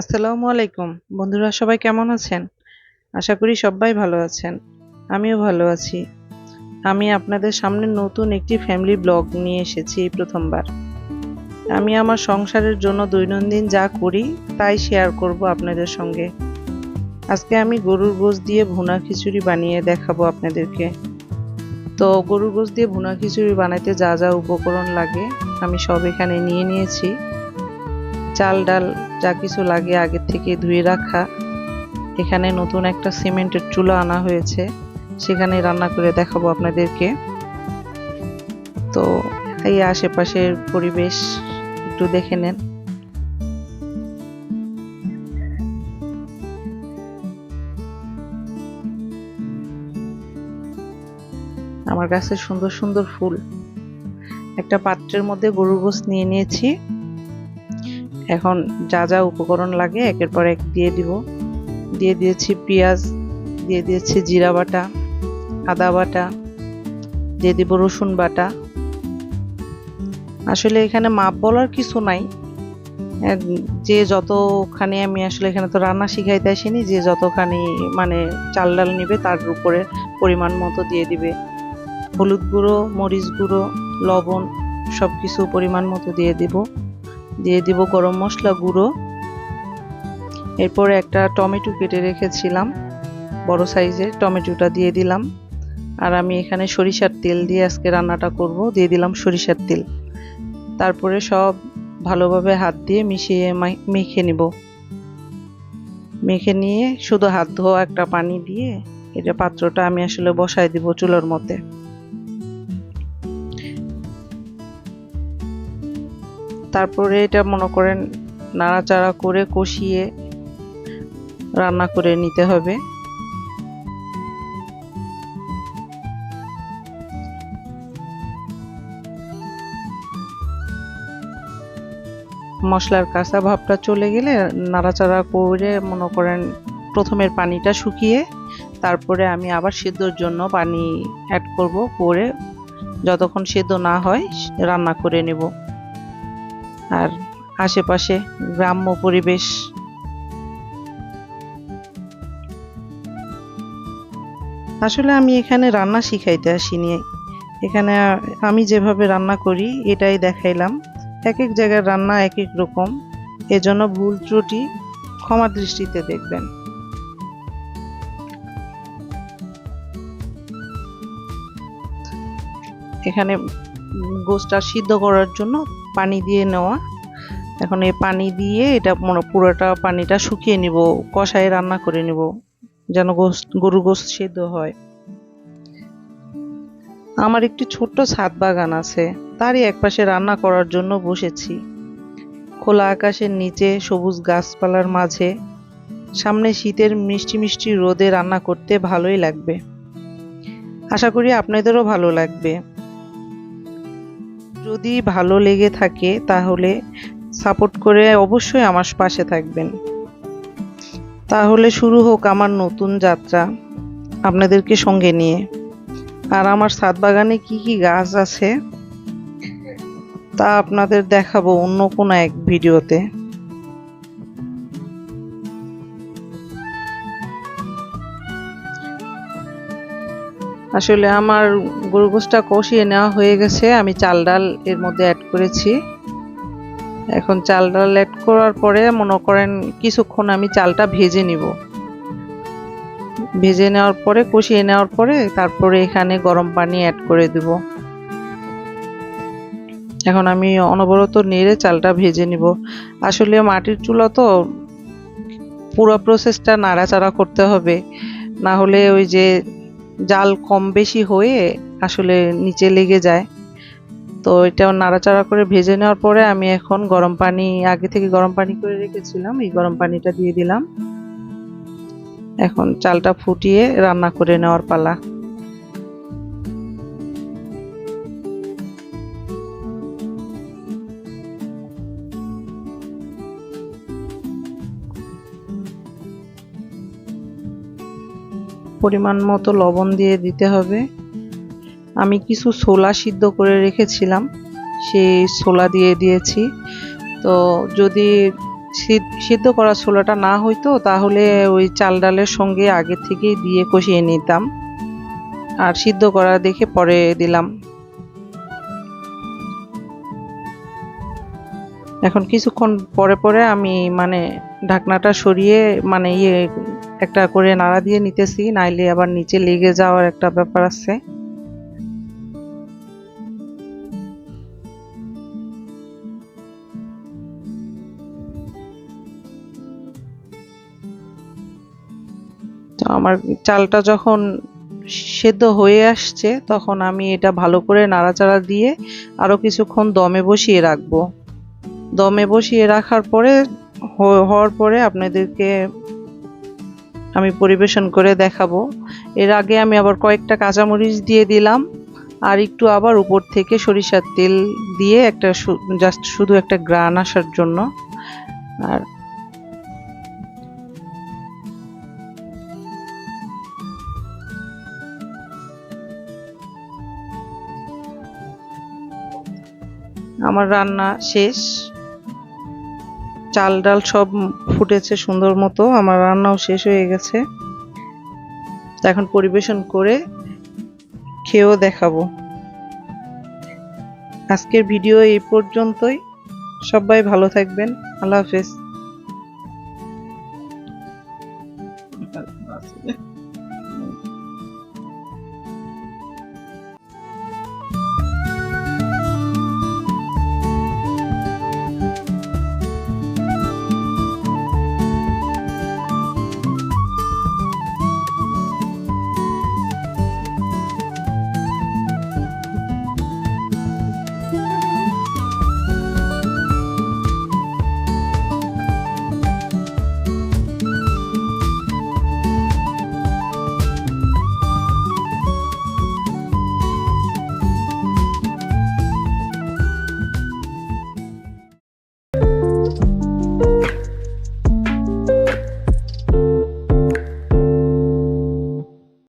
আসসালামু আলাইকুম। বন্ধুরা, সবাই কেমন আছেন? আশা করি সবাই ভালো আছেন। আমিও ভালো আছি। আমি আপনাদের সামনে নতুন একটি ফ্যামিলি ব্লগ নিয়ে এসেছি প্রথমবার। আমি আমার সংসারের জন্য দৈনন্দিন যা করি, তাই শেয়ার করব আপনাদের সঙ্গে। আজকে আমি গরুর গোশ দিয়ে ভুনা খিচুড়ি বানিয়ে দেখাবো আপনাদেরকে। তো গরুর গোশ দিয়ে ভুনা খিচুড়ি বানাইতে যা যা উপকরণ লাগে, আমি সব এখানে নিয়ে নিয়েছি। চাল ডাল যা কিছু লাগে আগের থেকে ধুয়ে রাখা। এখানে নতুন একটা সিমেন্টের চুলা আনা হয়েছে। সেখানে রান্না করে দেখাবো আপনাদেরকে। তো এই আশেপাশের পরিবেশ একটু দেখে নেন। আমার কাছে সুন্দর সুন্দর ফুল। একটা পাত্রের মধ্যে গরুর গোস নিয়ে নিয়েছি। এখন যা যা উপকরণ লাগে, একের পর এক দিয়ে দিব। দিয়ে দিয়েছি পেঁয়াজ, দিয়ে দিয়েছি জিরা বাটা, আদা বাটা, দিয়ে দিব রসুন বাটা। আসলে এখানে মাপ বলার কিছু নাই। যে যতখানি আমি আসলে এখানে তো রান্না শিখাইতে আসিনি, যে যতখানি মানে চাল ডাল নিবে তার উপরে পরিমাণ মতো দিয়ে দিবে। হলুদ গুঁড়ো, মরিচ গুঁড়ো, লবণ সব কিছু পরিমাণ মতো দিয়ে দিব। দিয়ে দিব গরম মশলা গুঁড়ো। এরপরে একটা টমেটো কেটে রেখেছিলাম, বড় সাইজের টমেটোটা দিয়ে দিলাম। আর আমি এখানে সরিষার তেল দিয়ে আজকে রান্নাটা করব, দিয়ে দিলাম সরিষার তেল। তারপরে সব ভালোভাবে হাত দিয়ে মিশিয়ে মেখে নিব। মেখে নিয়ে শুধু হাত ধোয়া একটা পানি দিয়ে, এটা পাত্রটা আমি আসলে বসায় দিব চুলোর মধ্যে। তারপরে এটা মনে করেন নাড়াচাড়া করে কষিয়ে রান্না করে নিতে হবে। মশলার কাঁচা ভাবটা চলে গেলে নাড়াচাড়া করে মনে করেন প্রথমের পানিটা শুকিয়ে তারপরে আমি আবার সেদ্ধর জন্য পানি অ্যাড করব করে যতক্ষণ সেদ্ধ না হয় রান্না করে নেব। আর আশেপাশে গ্রাম্য পরিবেশ। আসলে আমি এখানে রান্না শিখাইতে আসিনি। এখানে আমি যেভাবে রান্না করি, এটাই দেখাইলাম। এক এক জায়গার রান্না এক এক রকম। এজন্য ভুল ত্রুটি ক্ষমা দৃষ্টিতে দেখবেন। এখানে গোসটা সিদ্ধ করার জন্য পানি দিয়ে নেওয়া। এখন এই পানি দিয়ে এটা পুরোটা পানিটা শুকিয়ে নিব, কষায় রান্না করে নিব, যেন গোস গরু গোস সিদ্ধ হয়। আমার একটি ছোট্ট ছাদ বাগান আছে, তারই একপাশে রান্না করার জন্য বসেছি। খোলা আকাশের নিচে সবুজ গাছপালার মাঝে, সামনে শীতের মিষ্টি মিষ্টি রোদে রান্না করতে ভালোই লাগবে। আশা করি আপনাদেরও ভালো লাগবে। যদি ভালো লেগে থাকে, তাহলে সাপোর্ট করে অবশ্যই আমার পাশে থাকবেন। তাহলে শুরু হোক আমার নতুন যাত্রা আপনাদেরকে সঙ্গে নিয়ে। আর আমার সাত বাগানে কি কি গাছ আছে, তা আপনাদের দেখাবো অন্য কোনো এক ভিডিওতে। আসলে আমার গরু গোসটা কষিয়ে নেওয়া হয়ে গেছে। আমি চাল ডাল এর মধ্যে অ্যাড করেছি। এখন চাল ডাল অ্যাড করার পরে মনে করেন কিছুক্ষণ আমি চালটা ভেজে নিব। ভেজে নেওয়ার পরে, কষিয়ে নেওয়ার পরে তারপরে এখানে গরম পানি অ্যাড করে দেব। এখন আমি অনবরত নেড়ে চালটা ভেজে নিব। আসলে মাটির চুলা তো পুরো প্রসেসটা নাড়াচাড়া করতে হবে। না হলে ওই যে জাল কম বেশি হয়ে আসলে নিচে লেগে যায়। তো এটা নাড়াচাড়া করে ভেজে নেওয়ার পরে আমি এখন গরম পানি, আগে থেকে গরম পানি করে রেখেছিলাম, এই গরম পানিটা দিয়ে দিলাম। এখন চালটা ফুটিয়ে রান্না করে নেওয়ার পালা। পরিমাণ মতো লবণ দিয়ে দিতে হবে। আমি কিছু ছোলা সিদ্ধ করে রেখেছিলাম, সেই ছোলা দিয়ে দিয়েছি। তো যদি সিদ- সিদ্ধ করা ছোলাটা না হইতো, তাহলে ওই চাল ডালের সঙ্গে আগে থেকেই দিয়ে কষিয়ে নিতাম। আর সিদ্ধ করা দেখে পরে দিলাম। এখন কিছুক্ষণ পরে পরে আমি মানে ঢাকনাটা সরিয়ে মানে ইয়ে একটা করে নাড়া দিয়ে নিতেছি, নাইলে আবার নিচে লেগে যাওয়ার একটা ব্যাপার আছে। আমার চালটা যখন সেদ্ধ হয়ে আসছে, তখন আমি এটা ভালো করে নাড়াচাড়া দিয়ে আরও কিছুক্ষণ দমে বসিয়ে রাখব। দমে বসিয়ে রাখার পরে হওয়ার পরে আপনাদেরকে আমি পরিবেশন করে দেখাবো। এর আগে আমি আবার কয়েকটা কাঁচামরিচ দিয়ে দিলাম। আর একটু আবার উপর থেকে সরিষার তেল দিয়ে একটা জাস্ট শুধু একটা গ্রান আসার জন্য। আর আমার রান্না শেষ। চাল ডাল সব ফুটেছে সুন্দর মতো, আমার রান্নাও শেষ হয়ে গেছে। এখন পরিবেশন করে খেয়েও দেখাবো। আজকের ভিডিও এই পর্যন্তই। সবাই ভালো থাকবেন। আল্লাহ হাফেজ।